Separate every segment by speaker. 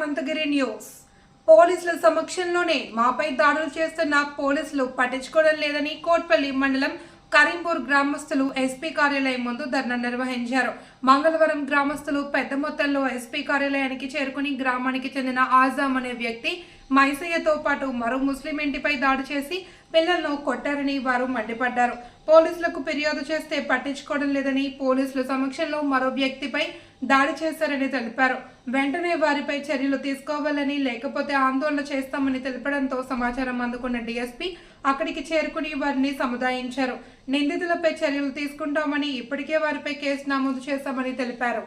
Speaker 1: Anantagiri news పోలీసుల సమక్షంలోనే మాపై దాడులు చేస్తున్న పోలీసులు పట్టించుకోవడం లేదని కోట్పల్లి మండలం కరీంపూర్ గ్రామస్తులు ఎస్పీ కార్యాలయం ముందు ధర్నా నిర్వహించారు. మంగళవారం గ్రామస్తులు పెద్ద మొత్తంలో ఎస్పీ కార్యాలయానికి చేరుకుని గ్రామానికి చెందిన ఆజాం అనే వ్యక్తి మైసయ్యతో పాటు మరో ముస్లిం ఇంటిపై దాడి చేసి పిల్లలను కొట్టారని వారు మండిపడ్డారు పోలీసులకు ఫిర్యాదు చేస్తే పట్టించుకోవడం లేదని పోలీసుల సమక్షంలో మరో వ్యక్తిపై దాడి చేశారని తెలిపారు వెంటనే వారిపై చర్యలు తీసుకోవాలని లేకపోతే ఆందోళన చేస్తామని తెలపడంతో సమాచారం అందుకున్న డీఎస్పీ అక్కడికి చేరుకుని వారిని సముదాయించారు నిందితులపై చర్యలు తీసుకుంటామని ఇప్పటికే వారిపై కేసు నమోదు చేశామని తెలిపారు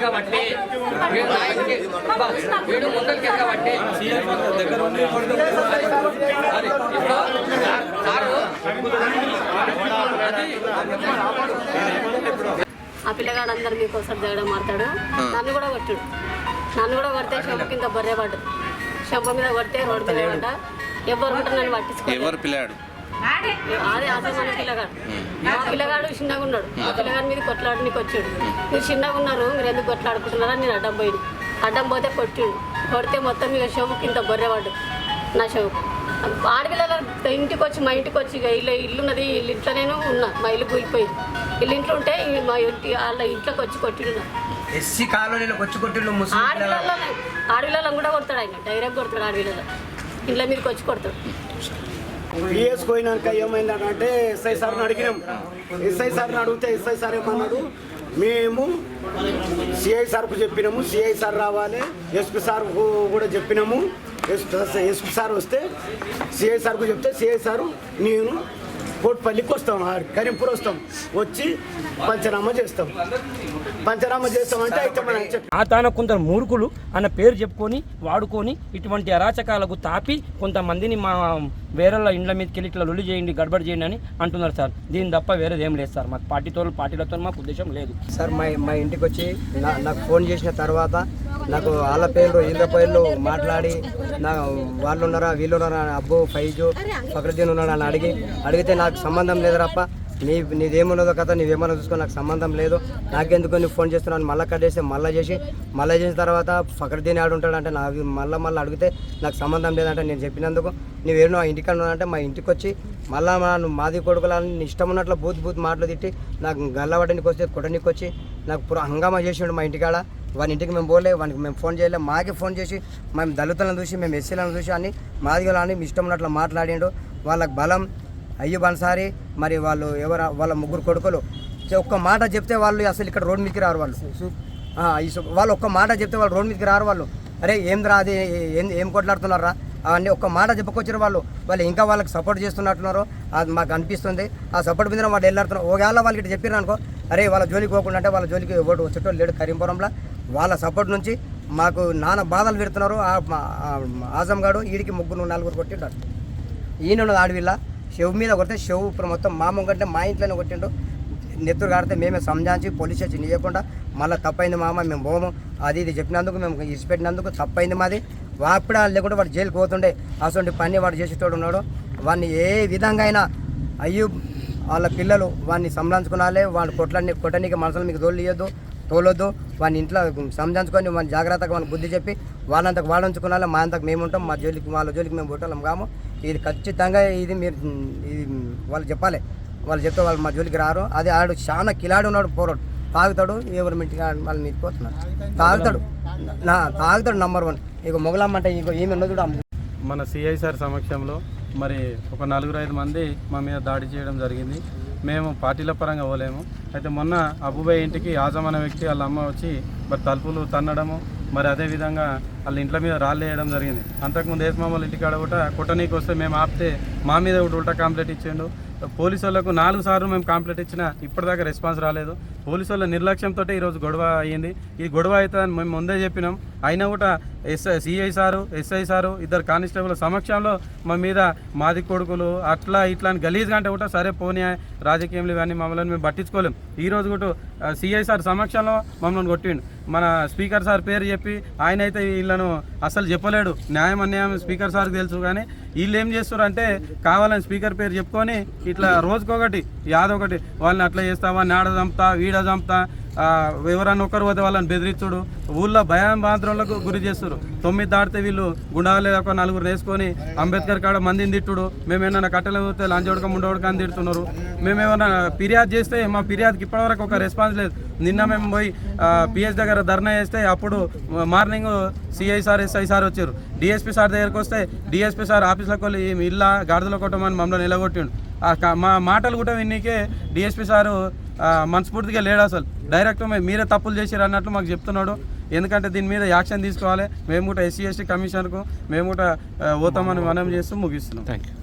Speaker 2: కాబట్టి వీడు ముందరికి కాబట్టి
Speaker 3: ఆ పిల్లగాడు అందరు మీకు ఒకసారి జగడం మారుతాడు నన్ను కూడా కొట్టాడు. నన్ను కూడా కొడితే చెంప కింద బర్రెపడ్డు చెంప మీద కొడితే రోడ్డు మీద పడ్డా. ఎవరు
Speaker 4: పిల్లాడు?
Speaker 3: అదే మన పిల్లగాడు. మా పిల్లగాడు చిన్నగా ఉన్నాడు. ఆ పిల్లగాడి మీద కొట్లాడడానికి వచ్చాడు. మీరు చిన్నగా ఉన్నారు మీరు ఎందుకు కొట్లాడుకుంటున్నారని నేను అడ్డం పోయింది. అడ్డం పోతే కొట్టిండు. కొడితే మొత్తం ఇక చెవు కింద బొర్రెవాడు నా చెవు ఆడపిల్లల ఇంటికి వచ్చి మా ఇంటికి వచ్చి ఇక ఇల్లు ఇల్లు ఉన్నది ఇల్లు ఇంట్లో నేను ఉన్నా. మా ఇల్లు కూలిపోయింది. ఇల్లు ఇంట్లో ఉంటే మా ఇంటి వాళ్ళ ఇంట్లోకి వచ్చి కొట్టిండు నాకు.
Speaker 5: ఎస్సీ కాలనీలో వచ్చి.
Speaker 3: ఆడపిల్లలను ఆడపిల్లలను కూడా కొడతాడు ఆయన. డైరెక్ట్ కొడతాడు ఆడపిల్లలు ఇంట్లో మీదకి వచ్చి కొడతాడు
Speaker 6: పిఎస్ పోయినాక ఏమైందంటే ఎస్ఐ సార్ని అడిగినాం. ఎస్ఐ సార్ని అడిగితే ఎస్ఐ సార్ ఏమన్నాడు? మేము సిఐ సార్కు చెప్పినాము సిఐ సార్ రావాలి ఎస్పీ సార్కు కూడా చెప్పినాము. ఎస్పీ ఎస్పీ సార్ వస్తే సిఐ సార్కు చెప్తే సిఐ సారు నేను కోట్పల్లికి వస్తాం ఆ కరీంపూర్ వస్తాం వచ్చి పంచనామా చేస్తాం. పంచనామా చేస్తామంటే అయితే మనం చెప్పి.
Speaker 7: ఆ తాన కొందరు మూర్ఖులు అన్న పేరు చెప్పుకొని వాడుకొని ఇటువంటి అరాచకాలకు తాపి కొంతమందిని మా వేరే ఇండ్ల మీదకి వెళ్ళి ఇట్లా లొల్లి చేయండి గడబడి చేయండి అని అంటున్నారు సార్. దీని తప్ప వేరేది ఏం లేదు సార్. మాకు పార్టీతో పార్టీలతో మాకు ఉద్దేశం లేదు.
Speaker 5: సార్ మా మా ఇంటికి వచ్చి నాకు ఫోన్ చేసిన తర్వాత నాకు వాళ్ళ పేర్లు వీళ్ళ పేర్లు మాట్లాడి నా వాళ్ళు ఉన్నారా వీళ్ళు ఉన్నారా అబ్బు ఫైజు ఫక్రుద్దీన్ ఉన్నాడా అని అడిగి అడిగితే నాకు సంబంధం లేదురప్ప నీ నీదేమున్నదో కథ నీవేమన్నా చూసుకో నాకు సంబంధం లేదు. నాకెందుకు నువ్వు ఫోన్ చేస్తున్నాను మళ్ళీ కట్ చేస్తే మళ్ళీ చేసి మళ్ళీ చేసిన తర్వాత ఫకర్దీని ఆడుంటాడంటే నాకు మళ్ళీ మళ్ళీ అడిగితే నాకు సంబంధం లేదంటే నేను చెప్పినందుకు నువ్వేను ఆ ఇంటికి అంటే మా ఇంటికి వచ్చి మళ్ళీ మాది కొడుకులని ఇష్టం ఉన్నట్లు బూత్ బూత్ మాటలు తిట్టి నాకు గల్లవడానికి వస్తే కొట్టనికి వచ్చి నాకు పుర హంగామా చేసిండు మా ఇంటికాడ. వాని ఇంటికి మేము పోలే వానికి మేము ఫోన్ చేయలే మాకే ఫోన్ చేసి మేము దళితులను చూసి మేము ఎస్సీలను చూసి అని మాదిగలని మీ ఇష్టం ఉన్నట్లు మాట్లాడిండు. వాళ్ళకి బలం అయ్యబ్ అన్సారీ మరి వాళ్ళు ఎవరు వాళ్ళ ముగ్గురు కొడుకులు. ఒక్క మాట చెప్తే వాళ్ళు అసలు ఇక్కడ రోడ్ మీదకి రారు వాళ్ళు. ఆ, వాళ్ళు ఒక్క మాట చెప్తే వాళ్ళు రోడ్ మీదకి రారు వాళ్ళు. అరే ఏం రా అది ఏం ఏం కొట్లాడుతున్నారా? అవన్నీ ఒక్క మాట చెప్పుకొచ్చారు వాళ్ళు. వాళ్ళు ఇంకా వాళ్ళకి సపోర్ట్ చేస్తున్నట్టున్నారు. అది మాకు అనిపిస్తుంది. ఆ సపోర్ట్ మీద వాళ్ళు వెళ్ళాడుతున్నారు ఒకవేళ వాళ్ళకి ఇటు చెప్పారు అనుకో అరే వాళ్ళ జోలికి పోకుండా అంటే వాళ్ళ జోలికి ఓటు వచ్చేటోళ్ళు లేడు కరీంపురంలో. వాళ్ళ సపోర్ట్ నుంచి మాకు నాన్న బాధలు పెడుతున్నారు. ఆ ఆజం గాడు వీడికి ముగ్గురు నలుగురు కొట్టిండారు. ఈయన ఆడవిల్ల. షెవ్ మీద కొడితే షెవ్ ఇప్పుడు మొత్తం మా ముంగంటే మా ఇంట్లోనే కొట్టిండు. నెత్తురు కాడితే మేమే సంజాంచి పోలీస్ స్టేషన్ ఇవ్వకుండా మళ్ళీ తప్పైంది మామ మేము పోము. అది ఇది చెప్పినందుకు మేము ఇచ్చిపెట్టినందుకు తప్పైంది మాది. వాపిడా లేకుండా వాడు జైలుకి పోతుండే. అటువంటి పని వాడు చేసేటోడు ఉన్నాడు. వాడిని ఏ విధంగా అయినా అయ్యూ వాళ్ళ పిల్లలు వాడిని సంభాంచుకునాలే వాడిని కొట్లని కొట్టడానికి మనసులు మీకు తోలు తోలొద్దు. వాడిని ఇంట్లో సంజాంచుకొని వాడిని జాగ్రత్తగా వాళ్ళని బుద్ధి చెప్పి వాళ్ళంతకు వాడించుకునాలి మా అంతకు మేము ఉంటాం మా జోలికి వాళ్ళ జోలికి మేము పుట్టాలం కాము. ఇది ఖచ్చితంగా ఇది మీరు ఇది వాళ్ళు చెప్పాలి. వాళ్ళు చెప్తే వాళ్ళు మా జోలికి రారు. అది ఆడు చాలా కిలాడు ఉన్నాడు పోరాడు. తాగుతాడు ఎవరి ఇంటికి వాళ్ళని మీదకి తాగుతాడు. నా తాగుతాడు నంబర్ వన్ ఇక మొగలమ్మ అంటే ఇంకో ఏమి ఉన్నది కూడా
Speaker 8: మన సిఐ సార్ సమక్షంలో మరి ఒక నలుగురు ఐదు మంది మా మీద దాడి చేయడం జరిగింది. మేము పార్టీల పరంగా పోలేము. అయితే మొన్న అబ్బుబాయ్ ఇంటికి ఆజం అనే వ్యక్తి వాళ్ళ అమ్మ వచ్చి మరి తలుపులు తన్నడము మరి అదేవిధంగా వాళ్ళ ఇంట్ల మీద రాళ్ళు వేయడం జరిగింది. అంతకుముందు ఏసుమామల ఇంటికి కూడా కొట్టనీకి వస్తే మేము ఆపితే మా మీద ఒకటి ఉల్టా కాంప్లైంట్ ఇచ్చిండు. పోలీసు వాళ్ళకు నాలుగు సార్లు మేము కాంప్లైంట్ ఇచ్చినా ఇప్పటిదాకా రెస్పాన్స్ రాలేదు. పోలీసు వాళ్ళ నిర్లక్ష్యంతో ఈరోజు గొడవ అయ్యింది. ఈ గొడవ అయితే మేము ముందే చెప్పినాం. అయినా కూడా SI CI sir SI sir ఇద్దరు కానిస్టేబుల్ సమక్షంలో మా మీద మాది కొడుకులు అట్లా ఇట్లా అని గలీజ్గా అంటే కూడా సరే పోనీ రాజకీయంలో ఇవన్నీ మమ్మల్ని మేము పట్టించుకోలేం. ఈరోజు కూడా సిఐ సార్ సమక్షంలో మమ్మల్ని కొట్టిండు. మన స్పీకర్ సార్ పేరు చెప్పి ఆయన అయితే వీళ్ళను అసలు చెప్పలేడు. న్యాయం అన్యాయం స్పీకర్ సార్కి తెలుసు కానీ వీళ్ళు ఏం చేస్తారు అంటే కావాలని స్పీకర్ పేరు చెప్పుకొని ఇట్లా రోజుకొకటి యాదొకటి వాళ్ళని అట్లా చేస్తావా వాడిని చంపుతా వీడ చంపుతా ఎవరన్నా ఒకరు పోతే వాళ్ళని బెదిరించుడు ఊళ్ళో భయం బాంధ్రంలకు గురి చేస్తారు తొమ్మిది దాటితే వీళ్ళు గుండాలే ఒక నలుగురు వేసుకొని అంబేద్కర్ కాడ మందిని తిట్టుడు. మేమేమన్నా కట్టెలు పోతే లంచోడక ముండోడక అని తిడుతున్నారు. మేమేమన్నా ఫిర్యాదు చేస్తే మా ఫిర్యాదుకి ఇప్పటివరకు ఒక రెస్పాన్స్ లేదు. నిన్న మేము పోయి పిఎస్ దగ్గర ధర్నా చేస్తే అప్పుడు morning CI sir SI sir వచ్చారు. డిఎస్పీ సార్ దగ్గరకు వస్తే డిఎస్పీ సార్ ఆఫీస్లోకి వెళ్ళి ఇల్లా గాడిదలో కొట్టమని మమ్మల్ని నిలగొట్టిండు. మా మాటలు కూడా విన్నీకే డిఎస్పీ సారు మనస్ఫూర్తిగా లేడు అసలు. డైరెక్ట్ మీరే తప్పులు చేశారు అన్నట్లు మాకు చెప్తున్నాడు. ఎందుకంటే దీని మీద యాక్షన్ తీసుకోవాలి. మేము కూడా ఎస్సీ ఎస్టీ కమిషన్కు మేము కూడా పోతామని మనం చేస్తూ ముగిస్తున్నాం.
Speaker 4: Thank you